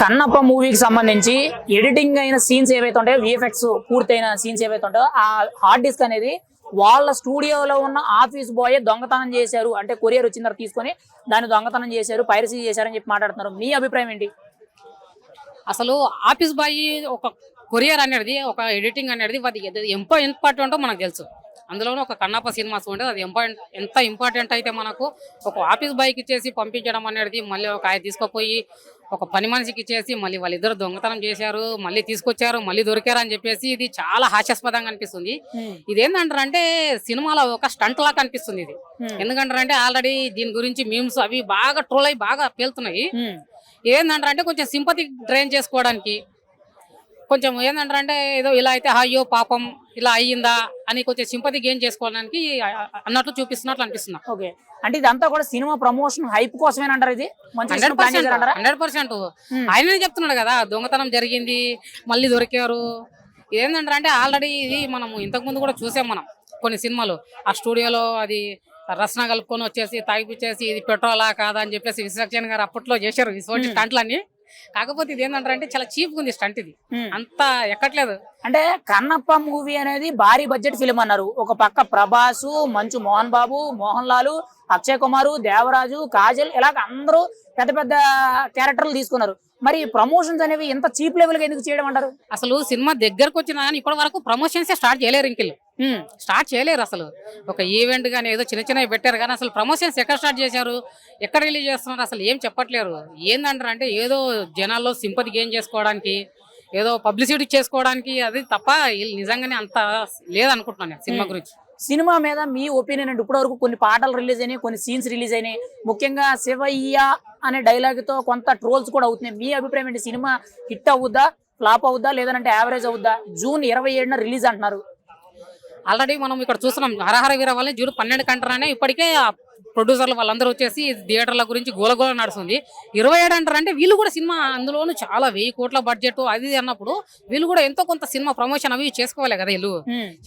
కన్నప్ప మూవీకి సంబంధించి ఎడిటింగ్ అయిన సీన్స్ ఏవైతే ఉంటాయో విఎఫ్ఎక్స్ పూర్తయిన సీన్స్ ఏవైతే ఉంటాయో ఆ హార్డ్ డిస్క్ అనేది వాళ్ళ స్టూడియోలో ఉన్న ఆఫీస్ బాయ్ దొంగతనం చేశారు. అంటే కొరియర్ వచ్చిన తర్వాత తీసుకొని దాన్ని దొంగతనం చేశారు పైరసీ చేశారని చెప్పి మాట్లాడుతున్నారు. మీ అభిప్రాయం ఏంటి? అసలు ఆఫీస్ బాయ్ ఒక కొరియర్ అనేది ఒక ఎడిటింగ్ అనేది అది ఎంత ఇంపార్టెంట్ ఇంపార్టెంటో మనకు తెలుసు. అందులోనూ ఒక కన్నప్ప సినిమాస్ ఉంటే అది ఇంపార్టెంట్ ఎంత ఇంపార్టెంట్ అయితే మనకు ఒక ఆఫీస్ బాయ్కి ఇచ్చేసి పంపించడం అనేది మళ్ళీ ఒక ఆయన తీసుకుపోయి ఒక పని మనిషికి ఇచ్చేసి మళ్ళీ వాళ్ళిద్దరు దొంగతనం చేశారు మళ్ళీ తీసుకొచ్చారు మళ్ళీ దొరికారు అని చెప్పేసి ఇది చాలా హాస్యాస్పదంగా అనిపిస్తుంది. ఇదేంటంటారంటే సినిమాలో ఒక స్టంట్ లాగా అనిపిస్తుంది ఇది. ఎందుకంటారంటే ఆల్రెడీ దీని గురించి మీమ్స్ అవి బాగా ట్రోల్ అయి బాగా పేలుతున్నాయి. ఏంటంటారంటే కొంచెం సింపతి డ్రైన్ చేసుకోవడానికి కొంచెం ఏంటంటారంటే ఏదో ఇలా అయితే అయ్యో పాపం ఇలా అయ్యిందా అని కొంచెం సింపతి గెయిన్ చేసుకోవడానికి అన్నట్లు చూపిస్తున్నట్లు అనిపిస్తున్నా ఓకే. అంటే ఇదంతా కూడా సినిమా ప్రమోషన్ హైప్ కోసమేనంటారు ఇది? మంచి హండ్రెడ్ పర్సెంట్. ఆయననే చెప్తున్నాడు కదా దొంగతనం జరిగింది మళ్ళీ దొరికారు. ఏంటంటే ఆల్రెడీ ఇది మనం ఇంతకు ముందు కూడా చూసాం మనం కొన్ని సినిమాలు. ఆ స్టూడియోలో అది రసన కలుపుకొని వచ్చేసి తాగిపిచ్చేసి ఇది పెట్రోలా కాదా అని చెప్పేసి విశ్వక్సేన్ గారు అప్పట్లో చేశారు ఇటువంటి Hmm. స్టంట్లన్నీ. కాకపోతే ఇది ఏంటంటే చాలా చీప్ ఉంది స్టంట్ ఇది. అంత ఎక్కట్లేదు. అంటే కన్నప్ప మూవీ అనేది భారీ బడ్జెట్ ఫిలిం అన్నారు. ఒక పక్క ప్రభాసు మంచు మోహన్ బాబు మోహన్ లాలు అక్షయ్ కుమారు దేవరాజు కాజల్ ఇలాగ అందరూ పెద్ద పెద్ద క్యారెక్టర్లు తీసుకున్నారు. మరి ప్రమోషన్స్ అనేవి ఎంత చీప్ లెవెల్గా ఎందుకు చేయడం అంటారు? అసలు సినిమా దగ్గరకు వచ్చినా కానీ ఇప్పటి వరకు ప్రమోషన్స్ స్టార్ట్ చేయలేరు ఇంకెళ్ళి. స్టార్ట్ చేయలేరు అసలు. ఒక ఈవెంట్ కానీ ఏదో చిన్న చిన్నవి పెట్టారు కానీ అసలు ప్రమోషన్స్ ఎక్కడ స్టార్ట్ చేశారు? ఎక్కడ రిలీజ్ చేస్తున్నారు? అసలు ఏం చెప్పట్లేరు. ఏందంటారు అంటే ఏదో జనాల్లో సింపతి గెయిన్ చేసుకోవడానికి ఏదో పబ్లిసిటీ చేసుకోవడానికి అది తప్ప నిజంగానే అంత లేదనుకుంటున్నాను నేను సినిమా. గురించి. సినిమా మీద మీ ఒపీనియన్ అంటే ఇప్పటివరకు కొన్ని పాటలు రిలీజ్ అయినాయి కొన్ని సీన్స్ రిలీజ్ అయినాయి. ముఖ్యంగా శివయ్య అనే డైలాగ్తో కొంత ట్రోల్స్ కూడా అవుతున్నాయి. మీ అభిప్రాయం ఏంటి? సినిమా హిట్ అవుద్దా? ఫ్లాప్ అవుద్దా? లేదంటే యావరేజ్ అవుద్దా? జూన్ ఇరవై ఏడున రిలీజ్ అంటున్నారు. ఆల్రెడీ మనం ఇక్కడ చూస్తున్నాం హరహర వీర వాళ్ళని జూన్ పన్నెండు కంటారనే ఇప్పటికే ప్రొడ్యూసర్లు వాళ్ళందరూ వచ్చేసి థియేటర్ల గురించి గోలగోల నడుస్తుంది. ఇరవై ఏడు అంటారంటే వీళ్ళు కూడా సినిమా అందులోనూ చాలా వెయ్యి కోట్ల బడ్జెట్ అది అన్నప్పుడు వీళ్ళు కూడా ఎంతో కొంత సినిమా ప్రమోషన్ అవి చేసుకోవాలి కదా వీళ్ళు.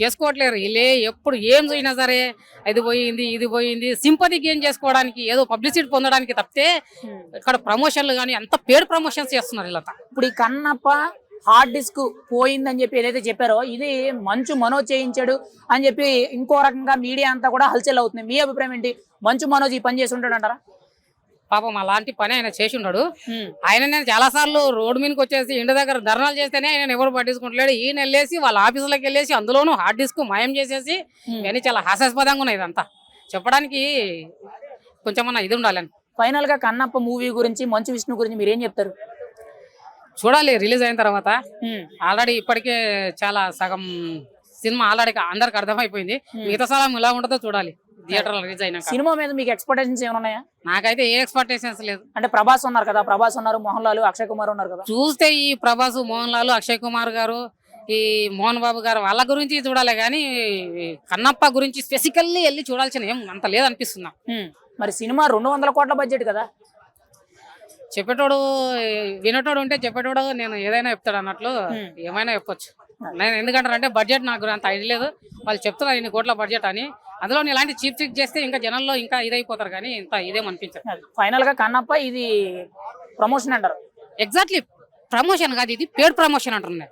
చేసుకోవట్లేరు. వీళ్ళే ఎప్పుడు ఏం చూసినా సరే అది పోయింది ఇది పోయింది సింపతి గెయిన్ చేసుకోవడానికి ఏదో పబ్లిసిటీ పొందడానికి తప్పితే. ఇక్కడ ప్రమోషన్లు కానీ అంత పేడ్ ప్రమోషన్స్ చేస్తున్నారు వీళ్ళంతా. ఇప్పుడు ఈ కన్నప్ప హార్డ్ డిస్క్ పోయిందని చెప్పి ఏదైతే చెప్పారో ఇది మంచు మనోజ్ చేయించాడు అని చెప్పి ఇంకో రకంగా మీడియా అంతా కూడా హల్చల్ అవుతుంది. మీ అభిప్రాయం ఏంటి? మంచు మనోజ్ ఈ పని చేసి ఉంటాడు అంటారా? పాపం అలాంటి పని ఆయన చేసి ఉన్నాడు ఆయన నేను చాలా సార్లు రోడ్డు మీదకి వచ్చేసి ఇంటి దగ్గర ధర్నాలు చేస్తేనే ఆయన ఎవరు పట్టించుకుంటలేడు. ఈయన వెళ్ళేసి వాళ్ళ ఆఫీసులోకి వెళ్ళేసి అందులోనూ హార్డ్ డిస్క్ మాయం చేసేసి ఇవన్నీ చాలా హాస్యాస్పదంగా ఉన్నాయి ఇదంతా. చెప్పడానికి కొంచెం అన్న ఇది ఉండాలని. ఫైనల్గా కన్నప్ప మూవీ గురించి మంచు విష్ణు గురించి మీరు ఏం చెప్తారు? చూడాలి రిలీజ్ అయిన తర్వాత. ఆల్రెడీ ఇప్పటికే చాలా సగం సినిమా ఆల్రెడీ అందరికి అర్థమైపోయింది. మిగతా సలం ఎలా ఉంటుందో చూడాలి థియేటర్ రిలీజ్ అయినాక. సినిమా మీద మీకు ఎక్స్పెక్టేషన్స్ ఏమైనా ఉన్నాయా? నాకైతే ఏ ఎక్స్పెక్టేషన్స్ లేదు. అంటే ప్రభాస్ ఉన్నారు కదా ప్రభాస్ ఉన్నారు మోహన్ లాల్ అక్షయ్ కుమార్ ఉన్నారు కదా. చూస్తే ఈ ప్రభాస్ మోహన్ లాల్ అక్షయ్ కుమార్ గారు ఈ మోహన్ బాబు గారు వాళ్ళ గురించి చూడాలి కానీ కన్నప్ప గురించి స్పెసికల్లీ వెళ్ళి చూడాల్సిన ఏం అంత లేదనిపిస్తున్నా. మరి సినిమా రెండు వందల కోట్ల బడ్జెట్ కదా. చెప్పేటోడు వినేటోడు ఉంటే చెప్పేటోడు నేను ఏదైనా చెప్తాడు అన్నట్లు. ఏమైనా చెప్పొచ్చు. నేను ఎందుకంటారంటే బడ్జెట్ నాకు అంత ఐడియా లేదు. వాళ్ళు చెప్తున్నారు ఇన్ని కోట్ల బడ్జెట్ అని. అందులో ఇలాంటి చీప్ చిక్ చేస్తే ఇంకా జనంలో ఇంకా ఇదైపోతారు కానీ ఇంత ఇదేమనిపించదు ఫైనల్గా కన్నప్ప ఇది ప్రమోషన్ అంటారు. ఎగ్జాక్ట్లీ ప్రమోషన్ కాదు ఇది పేడ్ ప్రమోషన్ అంటున్నాను